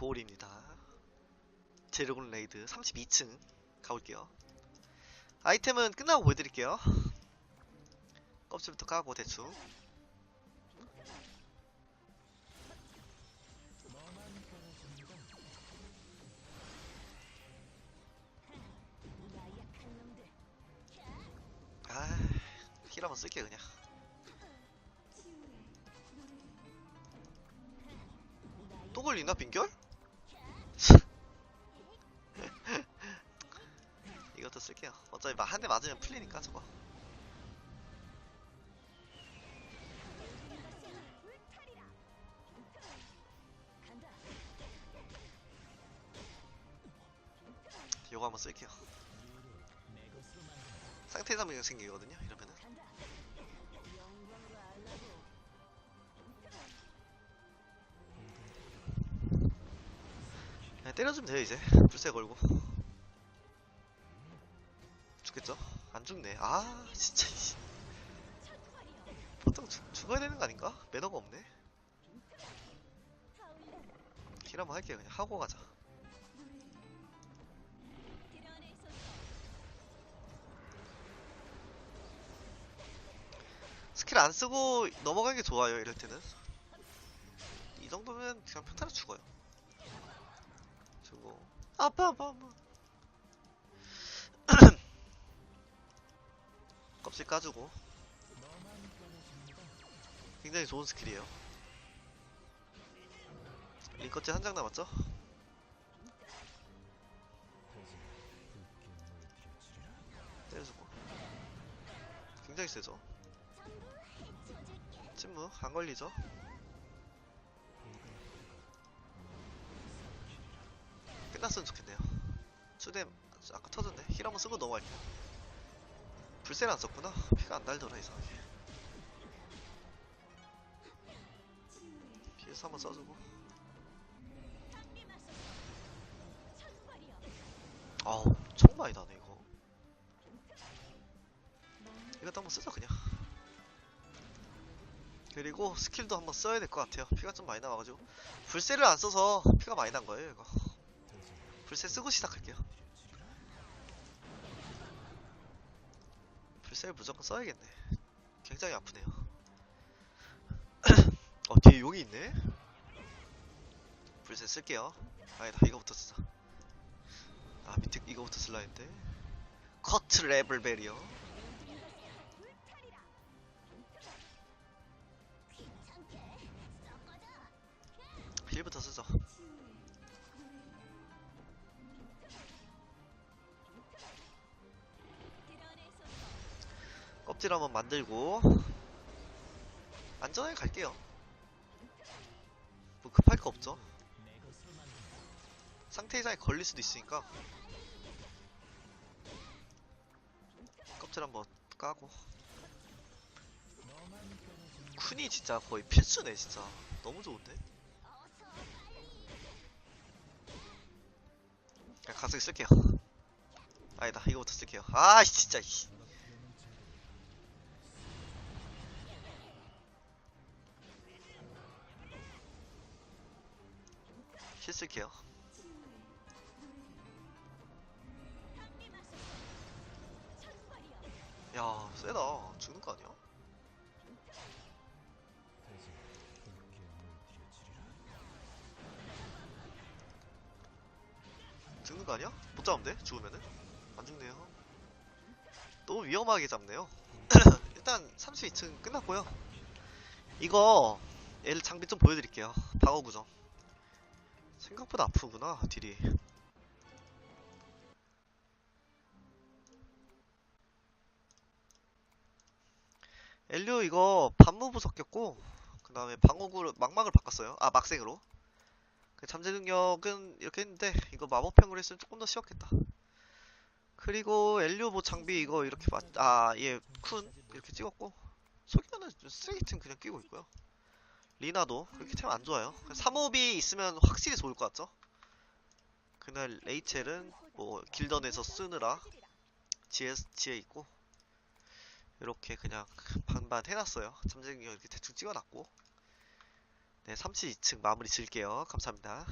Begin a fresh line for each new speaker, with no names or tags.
고올입니다. 제르곤 레이드 32층 가볼게요. 아이템은 끝나고 보여드릴게요. 껍질부터 까고 대충. 아, 힐 한번 쓸게 그냥. 또 걸리나 빈결? 쓸게요. 어차피 한 대 맞으면 풀리니까 저거. 요거 한번 쓸게요. 상태 잡으면 생기거든요. 이러면은. 그냥 때려주면 돼요 이제 불새 걸고 죽겠죠? 안 죽네. 아 진짜. 보통 죽, 죽어야 되는 거 아닌가? 매너가 없네. 힐 한번 할게요. 그냥 하고 가자. 스킬 안 쓰고 넘어가는 게 좋아요 이럴 때는. 이 정도면 그냥 평타로 죽어요. 주고 아파 아파 아파 껍질 까주고 굉장히 좋은 스킬이에요 링커즈 한장 남았죠? 때려주고 굉장히 세죠 침묵 안 걸리죠? 끝났으면 좋겠네요. 추뎀 아까 터졌네. 힐 한번 쓰고 넘어갈게요. 불세를 안 썼구나. 피가 안 달더라 이상하게. PS 한번 써주고. 아우 엄청 많이 나네 이거. 이것도 한번 쓰자 그냥. 그리고 스킬도 한번 써야 될 것 같아요. 피가 좀 많이 나와가지고 불세를 안 써서 피가 많이 난 거예요 이거. 불새 쓰고 시작할게요. 불새를 무조건 써야겠네. 굉장히 아프네요. 어, 뒤에 용이 있네? 불새 쓸게요. 아니다, 이거부터 쓰자. 아, 밑에 이거부터 쓸라 했는데. 커트 레벨 베리어. 힐부터 쓰자. 껍질 한번 만들고 안전하게 갈게요. 뭐 급할 거 없죠. 상태 이상에 걸릴 수도 있으니까 껍질 한번 까고 쿤이 진짜 거의 필수네 진짜 너무 좋은데 그냥 가득 쓸게요 아니다 이거부터 쓸게요 아 진짜 이씨. 힐 쓸게요. 야, 세다. 죽는 거 아니야? 죽는 거 아니야? 못 잡으면 돼? 죽으면은? 안 죽네요. 너무 위험하게 잡네요. 일단 32층 끝났고요. 이거 얘를 장비 좀 보여드릴게요. 방어 구정. 생각보다 아프구나 딜이. 엘리오 이거 반무부 섞였고 그 다음에 방어구를 망막을 바꿨어요. 아 막생으로. 그 잠재 능력은 이렇게 했는데 이거 마법형으로 했으면 조금 더 쉬웠겠다. 그리고 엘리오 뭐 장비 이거 이렇게 아얘 쿤 이렇게 찍었고 속이면은 쓰레기템 그냥 끼고 있고요 리나도 그렇게 템안 좋아요. 3호비 있으면 확실히 좋을 것 같죠? 그날 레이첼은 뭐 길던에서 쓰느라 지혜 있고 이렇게 그냥 반반 해놨어요. 잠재능력 이렇게 대충 찍어놨고 네 32층 마무리 질게요. 감사합니다.